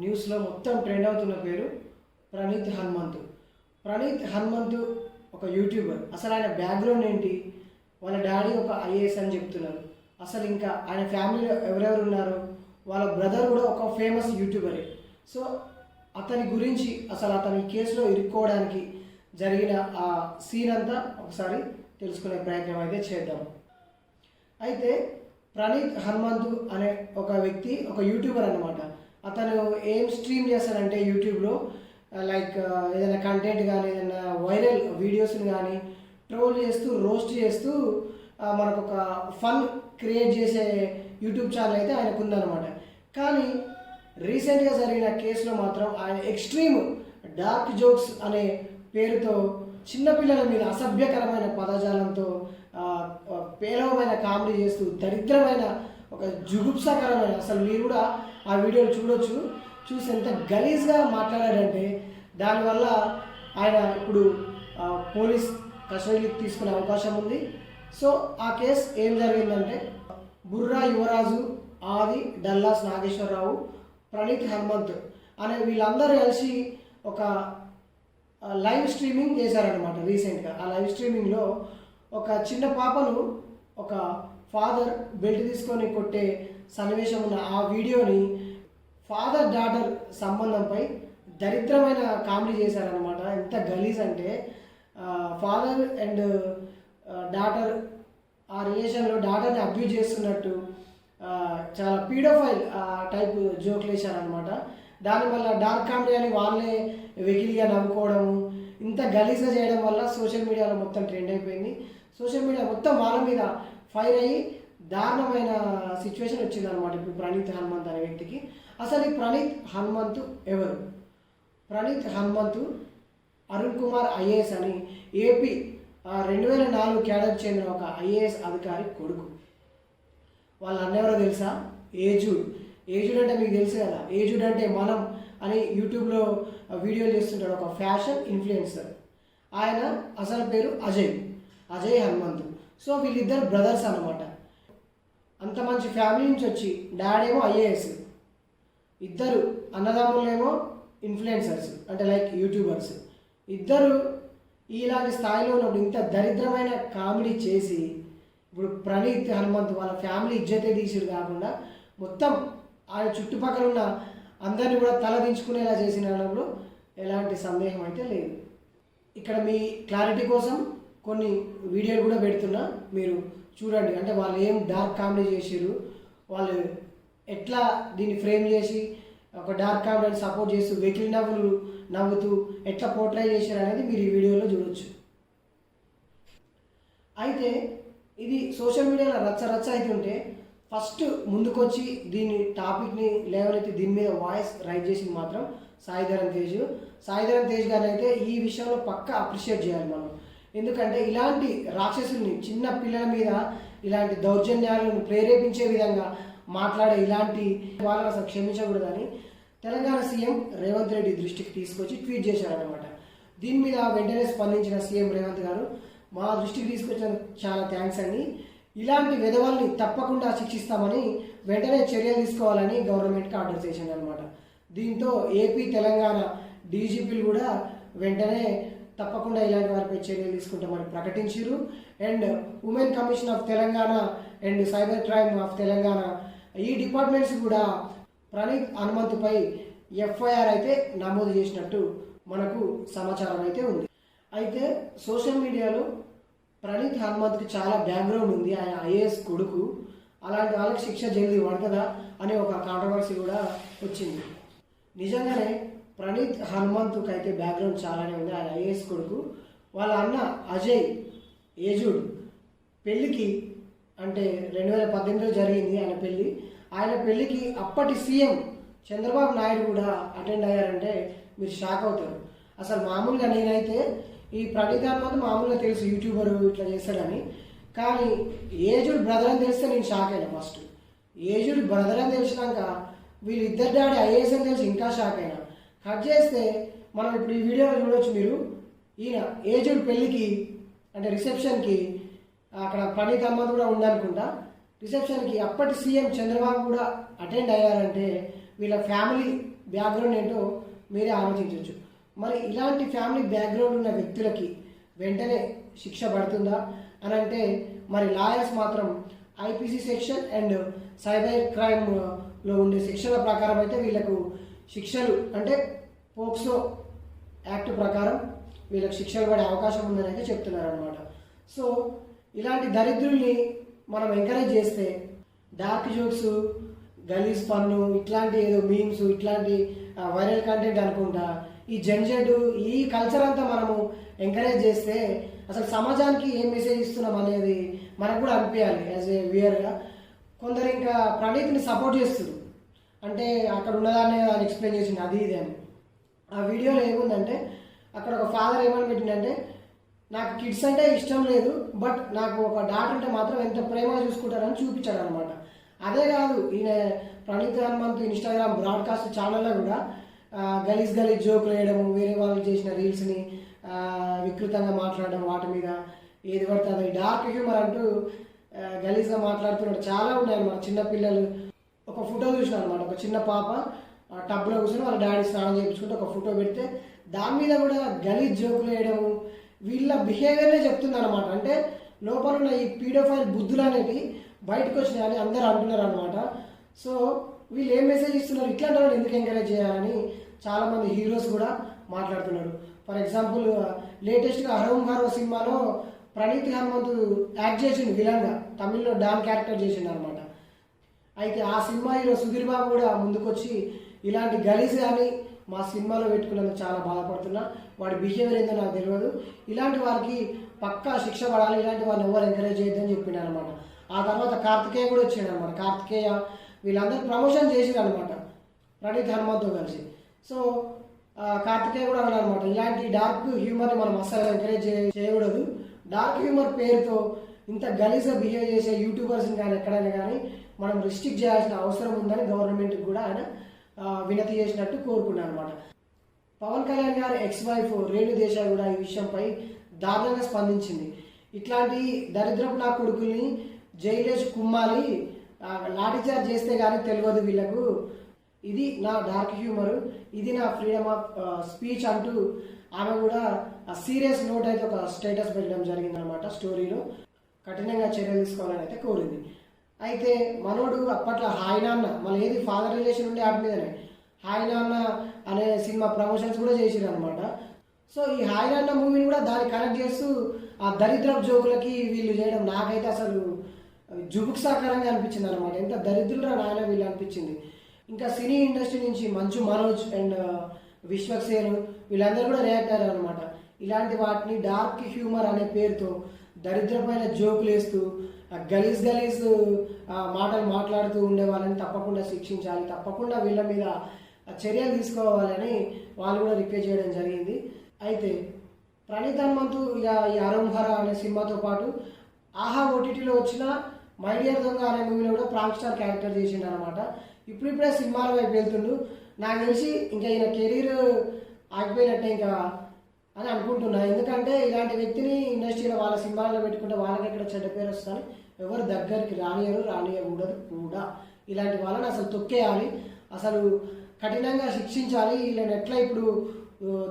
న్యూస్లో మొత్తం ట్రెండ్ అవుతున్న పేరు ప్రణీత్ హనుమంతు. ప్రణీత్ హనుమంతు ఒక యూట్యూబర్. అసలు ఆయన బ్యాక్గ్రౌండ్ ఏంటి? వాళ్ళ డాడీ ఒక ఐఏఎస్ అని చెప్తున్నారు. అసలు ఇంకా ఆయన ఫ్యామిలీలో ఎవరెవరు ఉన్నారు? వాళ్ళ బ్రదర్ కూడా ఒక ఫేమస్ యూట్యూబరే. సో అతని గురించి అసలు అతని కేసులో ఇరుక్కోవడానికి జరిగిన ఆ సీన్ అంతా ఒకసారి తెలుసుకునే ప్రయత్నం అయితే చేద్దాం. అయితే ప్రణీత్ హనుమంతు అనే ఒక వ్యక్తి ఒక యూట్యూబర్ అనమాట అతను ఏం స్ట్రీమ్ చేస్తాడంటే యూట్యూబ్లో లైక్ ఏదైనా కంటెంట్ కానీ ఏదైనా వైరల్ వీడియోస్ని కానీ ట్రోల్ చేస్తూ రోస్ట్ చేస్తూ మనకు ఒక ఫన్ క్రియేట్ చేసే యూట్యూబ్ ఛానల్ అయితే ఆయనకు ఉందన్నమాట కానీ రీసెంట్గా జరిగిన కేసులో మాత్రం ఆయన ఎక్స్ట్రీమ్ డార్క్ జోక్స్ అనే పేరుతో చిన్నపిల్లల మీద అసభ్యకరమైన పదజాలంతో పేలవమైన కామెడీ చేస్తూ దరిద్రమైన ఒక జుగుప్సాకరమైన అసలు మీరు కూడా ఆ వీడియోలు చూడొచ్చు. చూసి ఎంత గలీజ్గా మాట్లాడాడంటే దానివల్ల ఆయన ఇప్పుడు పోలీస్ కస్టడీకి తీసుకునే అవకాశం ఉంది. సో ఆ కేసు ఏం జరిగిందంటే బుర్రా యువరాజు ఆది డల్లాస్ నాగేశ్వరరావు ప్రణీత్ హనుమంత్ అనే వీళ్ళందరూ కలిసి ఒక లైవ్ స్ట్రీమింగ్ చేశారనమాట రీసెంట్గా. ఆ లైవ్ స్ట్రీమింగ్లో ఒక చిన్న పాపను ఒక ఫాదర్ బెల్ట్ తీసుకొని కొట్టే సన్నివేశం ఉన్న ఆ వీడియోని ఫాదర్ డాటర్ సంబంధంపై దరిద్రమైన కామెడీ చేశారనమాట ఎంత గలీజ్ అంటే ఫాదర్ అండ్ డాటర్ ఆ రిలేషన్లో డాటర్ని అబ్యూజ్ చేస్తున్నట్టు చాలా పీడోఫైల్ టైప్ జోక్లు వేశారనమాట దానివల్ల డార్క్ కామెడీ అని వాళ్ళే వెకిలిగా నవ్వుకోవడము ఇంత గలీజ్గా చేయడం వల్ల సోషల్ మీడియాలో మొత్తం ట్రెండ్ అయిపోయింది. సోషల్ మీడియా మొత్తం వాళ్ళ మీద ఫైర్ అయ్యి దారుణమైన సిచ్యువేషన్ వచ్చింది అనమాట ఇప్పుడు ప్రణీత్ హనుమంత్ అనే వ్యక్తికి. అసలు ఈ ప్రణీత్ హనుమంతు ఎవరు? ప్రణీత్ హనుమంతు అరుణ్ కుమార్ ఐఏఎస్ అని ఏపీ రెండు వేల నాలుగు క్యాడర్ చెందిన ఒక ఐఏఎస్ అధికారి కొడుకు. వాళ్ళ అన్న ఎవరో తెలుసా? ఏజుడ్. ఏజుడ్ అంటే మీకు తెలుసు కదా? ఏజుడ్ అంటే మనం అని యూట్యూబ్లో వీడియోలు చేస్తుంటాడు ఒక ఫ్యాషన్ ఇన్ఫ్లుయెన్సర్. ఆయన అసలు పేరు అజయ్. అజయ్ హనుమంతు. సో వీళ్ళిద్దరు బ్రదర్స్ అనమాట అంత మంచి ఫ్యామిలీ నుంచి వచ్చి డాడ్ ఏమో ఐఏఎస్. ఇద్దరు అన్నదమ్ములేమో ఇన్ఫ్లుయెన్సర్స్ అంటే లైక్ యూట్యూబర్స్. ఇద్దరు ఇలాంటి స్థాయిలో ఉన్నప్పుడు ఇంత దరిద్రమైన కామెడీ చేసి ఇప్పుడు ప్రణీత్ హనుమంత్ వాళ్ళ ఫ్యామిలీ ఇజ్జతే తీసిడు కాకుండా మొత్తం ఆయన చుట్టుపక్కల ఉన్న అందరిని కూడా తలదించుకునేలా చేసిన దానిలో ఎలాంటి సందేహం అయితే లేదు. ఇక్కడ మీ క్లారిటీ కోసం కొన్ని వీడియోలు కూడా పెడుతున్నా. మీరు చూడండి అంటే వాళ్ళు ఏం డార్క్ కామెడీ చేసారు వాళ్ళు ఎట్లా దీన్ని ఫ్రేమ్ చేసి ఒక డార్క్ కామెడీని సపోర్ట్ చేస్తూ వెకిలి నవ్వులు నవ్వుతూ ఎట్లా పోర్ట్రై చేశారు అనేది మీరు ఈ వీడియోలో చూడొచ్చు. అయితే ఇది సోషల్ మీడియాలో రచ్చ రచ్చ అవుతుంటే ఫస్ట్ ముందుకొచ్చి దీని టాపిక్ని లేవనైతే దీని మీద వాయిస్ రైట్ చేసింది మాత్రం సాయిధరం తేజ్. సాయిధరం తేజ్ గారిని అయితే ఈ విషయంలో పక్క అప్రిషియేట్ చేయాలి మనం. ఎందుకంటే ఇలాంటి రాక్షసుల్ని చిన్న పిల్లల మీద ఇలాంటి దౌర్జన్యాలను ప్రేరేపించే విధంగా మాట్లాడే ఇలాంటి వాళ్ళని అసలు క్షమించకూడదని తెలంగాణ సీఎం రేవంత్ రెడ్డి దృష్టికి తీసుకొచ్చి ట్వీట్ చేశారనమాట దీని మీద వెంటనే స్పందించిన సీఎం రేవంత్ గారు మా దృష్టికి తీసుకొచ్చిన చాలా థ్యాంక్స్ అండి. ఇలాంటి విధవాల్ని తప్పకుండా శిక్షిస్తామని వెంటనే చర్యలు తీసుకోవాలని గవర్నమెంట్కి ఆర్డర్ చేశాను అనమాట దీంతో ఏపీ తెలంగాణ డీజీపీలు కూడా వెంటనే తప్పకుండా ఇలాంటి వారిపై చర్యలు తీసుకుంటామని ప్రకటించారు and women commission of Telangana and cyber crime of Telangana ఈ డిపార్ట్మెంట్స్ కూడా ప్రణీత్ హనుమంతుపై ఎఫ్ఐఆర్ అయితే నమోదు చేసినట్టు మనకు సమాచారం అయితే ఉంది. అయితే సోషల్ మీడియాలో ప్రణీత్ హనుమంత్కి చాలా బ్యాక్గ్రౌండ్ ఉంది. ఆయన ఐఏఎస్ కొడుకు. అలాంటి వాళ్ళకి శిక్ష జల్ది పడుతుందా అనే ఒక కాంట్రవర్సీ కూడా వచ్చింది. నిజంగానే ప్రణీత్ హనుమంతుకి అయితే బ్యాక్గ్రౌండ్ చాలానే ఉంది. ఆయన ఐఏఎస్ కొడుకు. వాళ్ళ అన్న అజయ్ ఏజుడ్ పెళ్ళికి అంటే రెండు వేల పద్దెనిమిదిలో జరిగింది ఆయన పెళ్ళి. ఆయన పెళ్ళికి అప్పటి సీఎం చంద్రబాబు నాయుడు కూడా అటెండ్ అయ్యారంటే మీరు షాక్ అవుతారు. అసలు మామూలుగా నేనైతే ఈ ప్రణీత్ హనుమంత్ మామూలుగా తెలుసు యూట్యూబర్ ఇట్లా చేస్తాడని. కానీ ఏజుడ్ బ్రదర్ అని తెలిస్తే నేను షాక్ అయినా ఫస్ట్ ఏజుడ్ బ్రదర్ అని తెలిసినాక వీళ్ళిద్దరు డాడీ ఐఏఎస్ అని తెలిసి ఇంకా షాక్ అయినా. కట్ చేస్తే మనం ఇప్పుడు ఈ వీడియోలో చూడవచ్చు మీరు. ఈయన ఏజ్డ్ పెళ్ళికి అంటే రిసెప్షన్కి అక్కడ ప్రణీత్ అహ్మద్ కూడా ఉందనుకుంటా. రిసెప్షన్కి అప్పటి సీఎం చంద్రబాబు కూడా అటెండ్ అయ్యారంటే వీళ్ళ ఫ్యామిలీ బ్యాక్గ్రౌండ్ ఏంటో మీరే ఆలోచించవచ్చు మరి ఇలాంటి ఫ్యామిలీ బ్యాక్గ్రౌండ్ ఉన్న వ్యక్తులకి వెంటనే శిక్ష పడుతుందా? అని అంటే మరి లాయర్స్ మాత్రం ఐపీసీ సెక్షన్ అండ్ సైబర్ క్రైమ్లో ఉండే శిక్షల ప్రకారం అయితే వీళ్ళకు శిక్షలు అంటే పోక్సో యాక్ట్ ప్రకారం వీళ్ళకి శిక్షలు పడే అవకాశం ఉందని అయితే చెప్తున్నారు అనమాట సో ఇలాంటి దరిద్రుల్ని మనం ఎంకరేజ్ చేస్తే డార్క్ జోక్స్ గలీజ్ పన్ను ఇట్లాంటి ఏదో మీమ్స్ ఇట్లాంటి వైరల్ కంటెంట్ అనుకుంటా ఈ జంజెడ్ ఈ కల్చర్ అంతా మనము ఎంకరేజ్ చేస్తే అసలు సమాజానికి ఏం మెసేజ్ ఇస్తున్నాం అనేది మనకు కూడా అనిపించాలి యాజ్ ఏ వియర్గా కొందరు ఇంకా ప్రణీత్ని సపోర్ట్ చేస్తున్నారు. అంటే అక్కడ ఉన్నదాన్ని ఆయన ఎక్స్ప్లెయిన్ చేసింది అది ఇది అని. ఆ వీడియోలో ఏముందంటే అక్కడ ఒక ఫాదర్ ఏమని పెట్టిందంటే నాకు కిడ్స్ అంటే ఇష్టం లేదు బట్ నాకు ఒక డాటర్ అంటే మాత్రం ఎంత ప్రేమగా చూసుకుంటారని చూపించాడు అనమాట అదే కాదు ఈయన ప్రణీత్ హనుమంత్ ఇన్స్టాగ్రామ్ బ్రాడ్కాస్ట్ ఛానల్లో కూడా గలీజ్ గలీజ్ జోకులు వేయడము వేరే వాళ్ళు చేసిన రీల్స్ని వికృతంగా మాట్లాడడం వాటి మీద ఏది పడితే అది. డార్క్ హ్యూమర్ అంటూ గలీజ్గా మాట్లాడుతున్నాడు. చాలా ఉన్నాయి మన చిన్నపిల్లలు ఒక ఫోటో చూసిన అనమాట ఒక చిన్న పాప టబ్లో కూర్చొని వాళ్ళ డాడీ స్నానం చేయించుకుంటే ఒక ఫోటో పెడితే దాని మీద కూడా గలీజ్ జోకులు వేయడము వీళ్ళ బిహేవియర్నే చెప్తుంది అనమాట అంటే లోపల ఉన్న ఈ పీడోఫైల్ బుద్ధులు అనేవి బయటకు వచ్చినాయని అందరూ అంటున్నారు అనమాట సో వీళ్ళు ఏం మెసేజ్ ఇస్తున్నారు? ఇట్లాంటి వాళ్ళు ఎందుకు ఎంకరేజ్ చేయాలని చాలామంది హీరోస్ కూడా మాట్లాడుతున్నారు. ఫర్ ఎగ్జాంపుల్ లేటెస్ట్గా అరవం హరో సినిమాలో ప్రణీత్ హనుమంతు యాక్ట్ చేసిండు విలన్గా. తమిళ్ళో డాన్ క్యారెక్టర్ చేసిండు అనమాట అయితే ఆ సినిమా హీరో సుధీర్ బాబు కూడా ముందుకొచ్చి ఇలాంటి గలీజ్ కానీ మా సినిమాలో పెట్టుకున్నందుకు చాలా బాధపడుతున్నా. వాడి బిహేవియర్ ఏందో నాకు తెలియదు ఇలాంటి వారికి పక్కా శిక్ష పడాలి. ఇలాంటి వారిని ఎవరు ఎంకరేజ్ చేయొద్దని చెప్పిండు అనమాట ఆ తర్వాత కార్తికేయ కూడా వచ్చాడు అనమాట కార్తికేయ వీళ్ళందరూ ప్రమోషన్ చేసిండు అనమాట ప్రణీత్ హనుమంతో కలిసి. సో కార్తికేయ కూడా అన్నాడు అనమాట ఇలాంటి డార్క్ హ్యూమర్ని మనం అస్సలు ఎంకరేజ్ చేయకూడదు. డార్క్ హ్యూమర్ పేరుతో ఇంత గలీజ్గా బిహేవ్ చేసే యూట్యూబర్స్ని కానీ ఎక్కడైనా కానీ మనం రిస్ట్రిక్ట్ చేయాల్సిన అవసరం ఉందని గవర్నమెంట్కి కూడా ఆయన వినతి చేసినట్టు కోరుకున్నాను అనమాట పవన్ కళ్యాణ్ గారి ఎక్స్ వైఫ్ రేణు దేశాయ్ కూడా ఈ విషయంపై దారుణంగా స్పందించింది. ఇట్లాంటి దరిద్రపు నా కొడుకుల్ని జైలేష్ కుమ్మాలి లాఠీచార్జ్ చేస్తే కానీ తెలియదు వీళ్ళకు. ఇది నా డార్క్ హ్యూమర్ ఇది నా ఫ్రీడమ్ ఆఫ్ స్పీచ్ అంటూ ఆమె కూడా సీరియస్ నోట్ అయితే ఒక స్టేటస్ పెట్టడం జరిగింది అనమాట స్టోరీలో కఠినంగా చర్యలు తీసుకోవాలని అయితే కోరింది. అయితే మనోడు అప్పట్లో హాయ్ నాన్న మళ్ళీ ఏది ఫాదర్ రిలేషన్ ఉండే వాటి మీదనే. హాయ్ నాన్న అనే సినిమా ప్రమోషన్స్ కూడా చేసిరు అనమాట సో ఈ హాయ్ నాన్న మూవీని కూడా దాన్ని కనెక్ట్ చేస్తూ ఆ దరిద్ర జోకులకి వీళ్ళు చేయడం నాకైతే అసలు జుబుక్సాకరంగా అనిపించింది అనమాట ఎంత దరిద్రురా నాయన వీళ్ళు అనిపించింది. ఇంకా సినీ ఇండస్ట్రీ నుంచి మంచు మనోజ్ అండ్ విశ్వక్సేన్ వీళ్ళందరూ కూడా రియాక్ట్ అయ్యారు అనమాట ఇలాంటి వాటిని డార్క్ హ్యూమర్ అనే పేరుతో దరిద్రపైన జోకులు వేస్తూ ఆ గలీజ్ గలీజ్ మాటలు మాట్లాడుతూ ఉండే వాళ్ళని తప్పకుండా శిక్షించాలి తప్పకుండా వీళ్ళ మీద చర్యలు తీసుకోవాలని వాళ్ళు కూడా రిక్వెస్ట్ చేయడం జరిగింది. అయితే ప్రణీత్ హనుమంతు ఇక ఈ అరంహర అనే సినిమాతో పాటు ఆహా ఓటీటీలో వచ్చిన మై డియర్ దొంగ అనే మూవీలో కూడా ప్రాంక్ స్టార్ క్యారెక్టర్ చేసిండు అనమాట ఇప్పుడిప్పుడే సినిమాల వైపు వెళ్తుండు. నాకు తెలిసి ఇంకా ఈయన కెరీర్ ఆగిపోయినట్టే ఇంకా అని అనుకుంటున్నా. ఎందుకంటే ఇలాంటి వ్యక్తిని ఇండస్ట్రీలో వాళ్ళ సినిమాల్లో పెట్టుకుంటే వాళ్ళకి ఇక్కడ చెడ్డ పేరు వస్తుంది? ఎవరు దగ్గరికి రానియరు రానియకూడదు కూడా. ఇలాంటి వాళ్ళని అసలు తొక్కేయాలి. అసలు కఠినంగా శిక్షించాలి. వీళ్ళని ఎట్లా ఇప్పుడు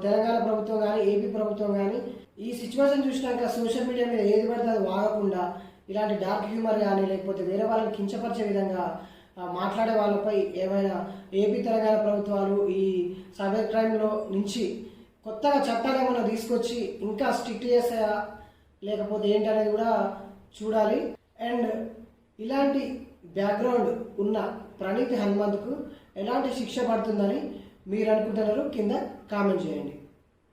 తెలంగాణ ప్రభుత్వం కానీ ఏపీ ప్రభుత్వం కానీ ఈ సిచ్యువేషన్ చూసినాక సోషల్ మీడియా మీద ఏది పడితే అది వాడకుండా ఇలాంటి డార్క్ హ్యూమర్ కానీ లేకపోతే వేరే వాళ్ళని కించపరిచే విధంగా మాట్లాడే వాళ్ళపై ఏమైనా ఏపీ తెలంగాణ ప్రభుత్వాలు ఈ సైబర్ క్రైమ్లో నుంచి కొత్తగా చట్టాలు ఏమైనా తీసుకొచ్చి ఇంకా స్ట్రిక్ట్ చేసాయా లేకపోతే ఏంటనేది కూడా చూడాలి. అండ్ ఇలాంటి బ్యాక్గ్రౌండ్ ఉన్న ప్రణీత్ హనుమంత్కు ఎలాంటి శిక్ష పడుతుందని మీరు అనుకుంటున్నారు కింద కామెంట్ చేయండి.